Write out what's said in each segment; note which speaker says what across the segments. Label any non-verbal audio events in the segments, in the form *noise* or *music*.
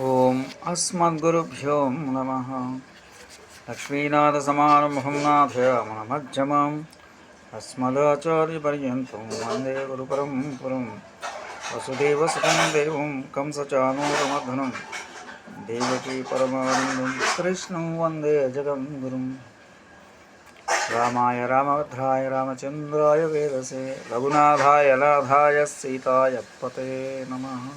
Speaker 1: ఓం అస్మద్గురుభ్యో నమ. లక్ష్మీనాథసమారంభం నాథయామనమజ్జమాం అస్మదాచార్యపర్యంతం వందే గురుపరంపురం. వసుదేవసుతం దేవం కంసచానూరమర్ధనం దేవకీ పరమానందం కృష్ణం వందే జగం గురుం రామాయ రామభద్రాయ రామచంద్రాయ వేదసే రఘునాథాయ నాథాయ సీతాయ పతే నమ.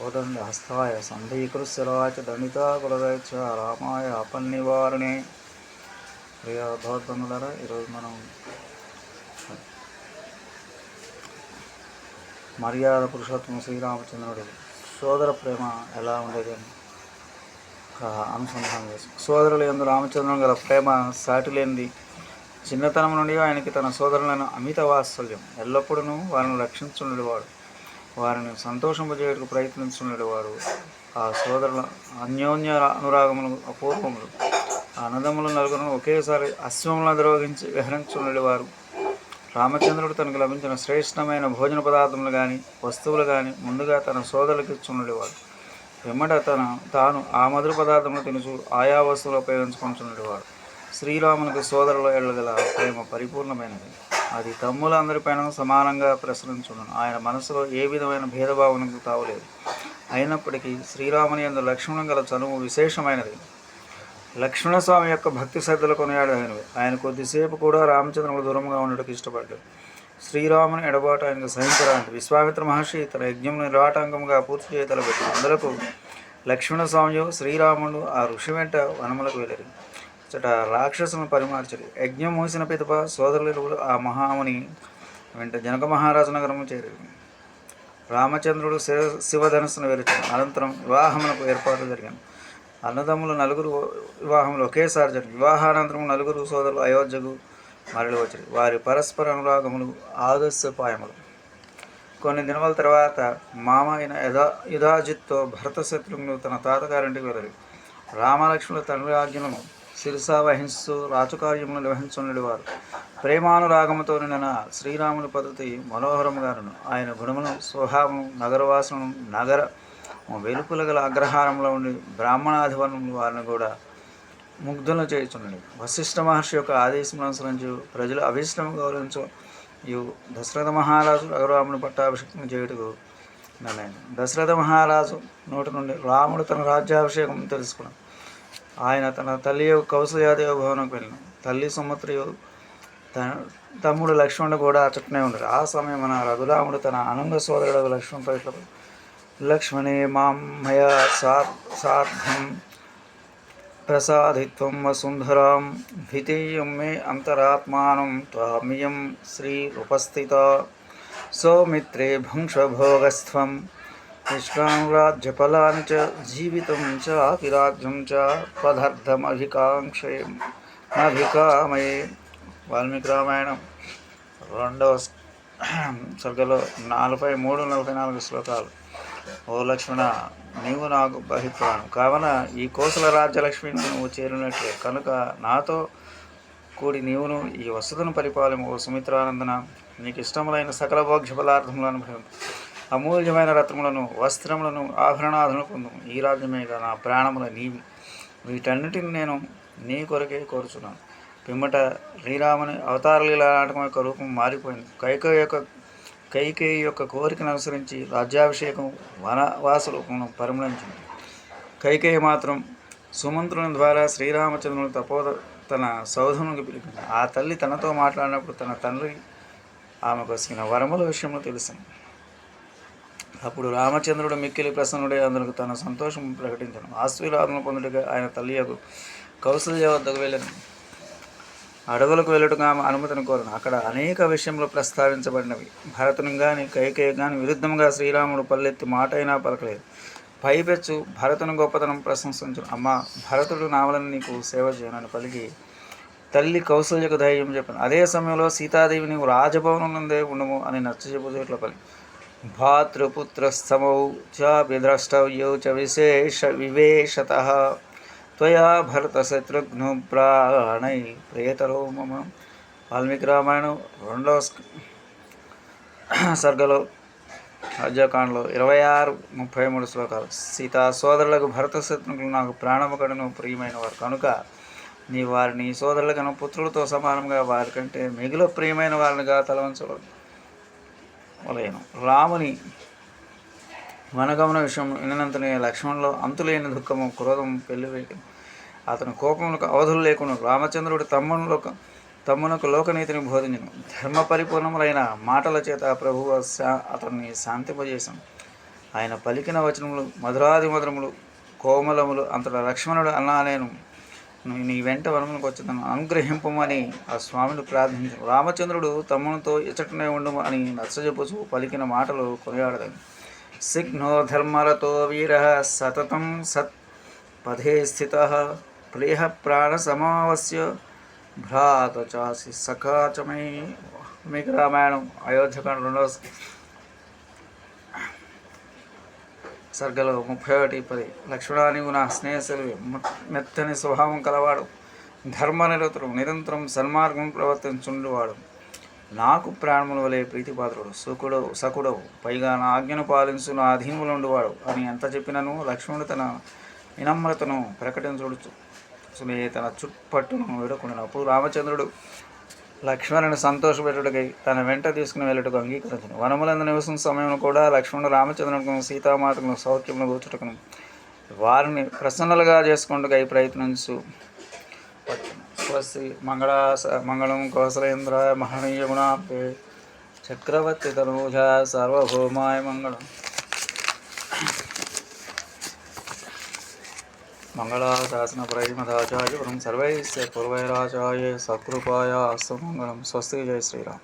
Speaker 1: కోదండహస్తాయ సంధీకృశ్యరాచ దండితాకులదయ చ రామాయ అపన్నివారణే. ప్రియ భగవద్బంధులరా ఈరోజు మనం మర్యాద పురుషోత్తమ శ్రీరామచంద్రుడి సోదర ప్రేమ ఎలా ఉండేది అని ఒక అనుసంధానం చేసి సోదరులు ఎందు రామచంద్రుడు గల ప్రేమ సాటి లేనిది చిన్నతనం నుండి ఆయనకి తన సోదరులను అమిత వాత్సల్యం. ఎల్లప్పుడూ వారిని రక్షించుండేవాడు. వారిని సంతోషింపజేయడానికి వారు. ఆ సోదరుల అన్యోన్య అనురాగములు అపూర్వములు అన్నదమ్ములు నలుగురు ఒకేసారి అశ్వములను ద్రోగించి వారు. రామచంద్రుడు తనకు లభించిన శ్రేష్టమైన భోజన పదార్థములు కానీ వస్తువులు కానీ ముందుగా తన సోదరులకు ఇచ్చుండేవాడు వెమ్మట తన తాను ఆ మధుర పదార్థములు తినుచు ఆయా వస్తువులు ఉపయోగించుకుంటున్నవాడు శ్రీరామునికి సోదరుల ఎళ్ళగల ప్రేమ పరిపూర్ణమైనది. అది తమ్ములందరిపైన సమానంగా ప్రసరించును ఆయన మనసులో ఏ విధమైన భేదభావనకు తావలేదు అయినప్పటికీ శ్రీరాముని యందు లక్ష్మణం గల చనువు విశేషమైనది. లక్ష్మణస్వామి యొక్క భక్తి శ్రద్ధలు కొనియాడైనవి ఆయన కొద్దిసేపు కూడా రామచంద్రుడు దూరంగా ఉండటకు ఇష్టపడ్డాడు. శ్రీరాముని ఎడబాటు ఆయనకు సహించరాంటి విశ్వామిత్ర మహర్షి తన యజ్ఞం నిరాటంకంగా పూర్తి చేయ తలపెట్టి అందులకు లక్ష్మణస్వామి శ్రీరాముడు ఆ ఋషి వెంట వనములకు వెళ్ళారు. చట రాక్షసులను పరిమార్చరు యజ్ఞం మోసిన పితప సోదరులు ఆ మహాముని వెంట జనక మహారాజు నగరము చేరారు రామచంద్రుడు శివ శివధనస్సును వెలిచాడు అనంతరం వివాహములకు ఏర్పాట్లు జరిగాను. అన్నదమ్ములు నలుగురు వివాహములు ఒకేసారి జరిగింది వివాహానంతరం నలుగురు సోదరులు అయోధ్యకు మరలి వచ్చారు వారి పరస్పర అనురాగములు ఆదర్శపాయములు. కొన్ని దినముల తర్వాత మామ అయిన యథా యుధాజిత్తో భరత శత్రుఘ్నులు తన తాతగారింటికి వెళ్ళారు రామలక్ష్మణుల తండ్రి ఆజ్ఞలను శిరస వహిస్తూ రాజకార్యములు నిర్వహించుండేవారు ప్రేమానురాగముతో నిన్న శ్రీరాముని పద్ధతి మనోహరముగాను ఆయన గుణమును స్వభావము నగరవాసనను నగర వెలుపుల గల అగ్రహారంలో ఉండి బ్రాహ్మణాధిపనులు వారిని కూడా ముగ్ధులను చేయుచున్నది వశిష్ఠ మహర్షి యొక్క ఆదేశం అనుసరించు ప్రజలు అభిష్టం గౌరవించు ఇవి దశరథ మహారాజు రఘురాముని పట్టాభిషేకం చేయుటకు నిర్ణయం దశరథ మహారాజు నోటి నుండి రాముడు తన రాజ్యాభిషేకం తెలుసుకున్నాడు ఆయన తన తల్లి యొక్క కౌసల్యాదేవి భవనంకి వెళ్ళిన. తల్లి సుమత్రియు తన తమ్ముడు లక్ష్మణుడు కూడా అచ్చటనే ఉండరు. ఆ సమయం మన రఘురాముడు తన అనంగ సోదరుడు లక్ష్మణ్తో ఇట్లా లక్ష్మణే మాం మయా సార్ సార్ధం ప్రసాదిత్వం వసుంధరాం ద్వితీయం మే అంతరాత్మానం త్వామియం శ్రీ ఉపస్థిత సౌమిత్రే భుంక్షభోగస్థం నిష్కాంరాజ్యఫలాని చ జీవితం చ అపిరాజ్యం చ పదార్థమభికాంక్షే అభికామయే వాల్మీకి రామాయణం రెండవ సర్గలో *clears throat* నలభై మూడు నలభై నాలుగు శ్లోకాలు. ఓ లక్ష్మణ నీవు నాకు బహిప్రాణం. కావున ఈ కోసల రాజ్యలక్ష్మిని నువ్వు చేరినట్లే. కనుక నాతో కూడి నీవును ఈ వసతును పరిపాలము ఓ సుమిత్రానందన. నీకు ఇష్టములైన సకల భోగ్య పదార్థములను అనుభవం అమూల్యమైన రత్నములను వస్త్రములను ఆభరణాదులను పొందు ఈ రాజ్యమేగా నా ప్రాణముల నీవి. వీటన్నిటిని నేను నీ కొరకే కోరుచున్నాను. పిమ్మట శ్రీరాముని అవతార లీల నాటకం యొక్క రూపం మారిపోయింది. కైకే యొక్క కైకేయి యొక్క కోరికను అనుసరించి రాజ్యాభిషేకం వనవాసులు పరిమళించింది. కైకేయి మాత్రం సుమంత్రుని ద్వారా శ్రీరామచంద్రుని తపోద తన సౌధమునికి పిలిపింది. ఆ తల్లి తనతో మాట్లాడినప్పుడు తన తండ్రి ఆమెకు వచ్చిన వరముల విషయంలో తెలిసింది. అప్పుడు రామచంద్రుడు మిక్కిలి ప్రసన్నుడే అందుకు తన సంతోషం ప్రకటించను. ఆశీర్వాదం పొందుటగా ఆయన తల్లి యొక్క కౌశల్య వద్దకు వెళ్ళను. అడవులకు వెళ్ళటం ఆమె అనుమతిని కోరను. అక్కడ అనేక విషయంలో ప్రస్తావించబడినవి. భరతుని కానీ కైకేయ కానీ విరుద్ధంగా శ్రీరాముడు పల్లెత్తి మాట అయినా పలకలేదు. పైపెచ్చు భరతుని గొప్పతనం ప్రశంసించు అమ్మ భరతుడు నావలని నీకు సేవ చేయనని పలికి తల్లి కౌశల్యకు ధైర్యం చెప్పాను. అదే సమయంలో సీతాదేవి నీవు రాజభవనం నుండే ఉండము అని నచ్చ చెబుతూ ఇట్లా పలికి. భాతృపుత్రస్థమౌ చ విద్రష్టవ్యౌ చ విశేష వివేశత త్వయా భరత శత్రుఘ్ను ప్రాణై ప్రియతరో మమ వాల్మీకి రామాయణం రెండవ సర్గలో అయోధ్యకాండలో ఇరవై ఆరు ముప్పై మూడు శ్లోకాలు సీతా సోదరులకు భరత శత్రుఘ్నులు నాకు ప్రాణముకడను ప్రియమైన వారు. కనుక నీ వారిని సోదరులకను పుత్రులతో సమానంగా వారికంటే మిగిలిన ప్రియమైన వారినిగా తలవంచవలేను రాముని మనగమన విషయం వినంతనే లక్ష్మణులో అంతులేని దుఃఖము క్రోధం పెళ్ళివేయను అతని కోపములకు అవధులు లేకుండా రామచంద్రుడు తమ్మునులో తమ్మునకు లోకనీతిని బోధించను. ధర్మ పరిపూర్ణములైన మాటల చేత ప్రభువు శా అతన్ని శాంతింపజేశాను ఆయన పలికిన వచనములు మధురాది మధురములు కోమలములు అంతటా లక్ష్మణుడు అన్నా నేను నీ- వెంట వరములకు వచ్చేదను. అనుగ్రహింపమని ఆ స్వామిని ప్రార్థించాను. రామచంద్రుడు తమ్మునితో ఇచ్చటనే ఉండు అని నచ్చజెప్పుచు పలికిన మాటలు కొనియాడదని. సిగ్నో ధర్మరతో వీర సతతం సత్ పదే స్థిత ప్రేహ ప్రాణ సమావస్య భ్రాత చాసి సఖాచమై మీకు రామాయణం అయోధ్యకాండ రెండవ సర్గలో ముప్పై ఒకటి పది. లక్ష్మణ నీవు నా స్నేహశిల్వి మెత్తని స్వభావం కలవాడు. ధర్మ నిరతుడు నిరంతరం సన్మార్గం ప్రవర్తించుండువాడు. నాకు ప్రాణముల వలె ప్రీతిపాత్రుడు సుకుడు సకుడవు పైగా నా ఆజ్ఞను పాలించు నా అధీనములుండువాడు అని ఎంత చెప్పినను లక్ష్మణుడు తన వినమ్రతను ప్రకటించుడు సునే తన చుట్టుపట్టును వేడుకున్నాడు అప్పుడు రామచంద్రుడు లక్ష్మణుని సంతోషపెట్టుటకై తన వెంట తీసుకుని వెళ్ళటకు అంగీకరించను. వనములందు నివసం సమయంలో కూడా లక్ష్మణుడు రామచంద్రునికి సీతామాతను సౌఖ్యమును కూర్చుటకును వారిని ప్రసన్నలుగా చేసుకుంటకై ప్రయత్నించు. స్వస్తి మంగళ మంగళం కోసలేంద్ర మహనీయ గుణాపే చక్రవర్తి తనూజ సార్వభౌమాయ మంగళం. మంగళాశాసన ప్రతిమదాచార్య సర్వైశ్య పూర్వైరాచార్య సకృపాయ హస్తమంగళం స్వస్తి జయ శ్రీరామ్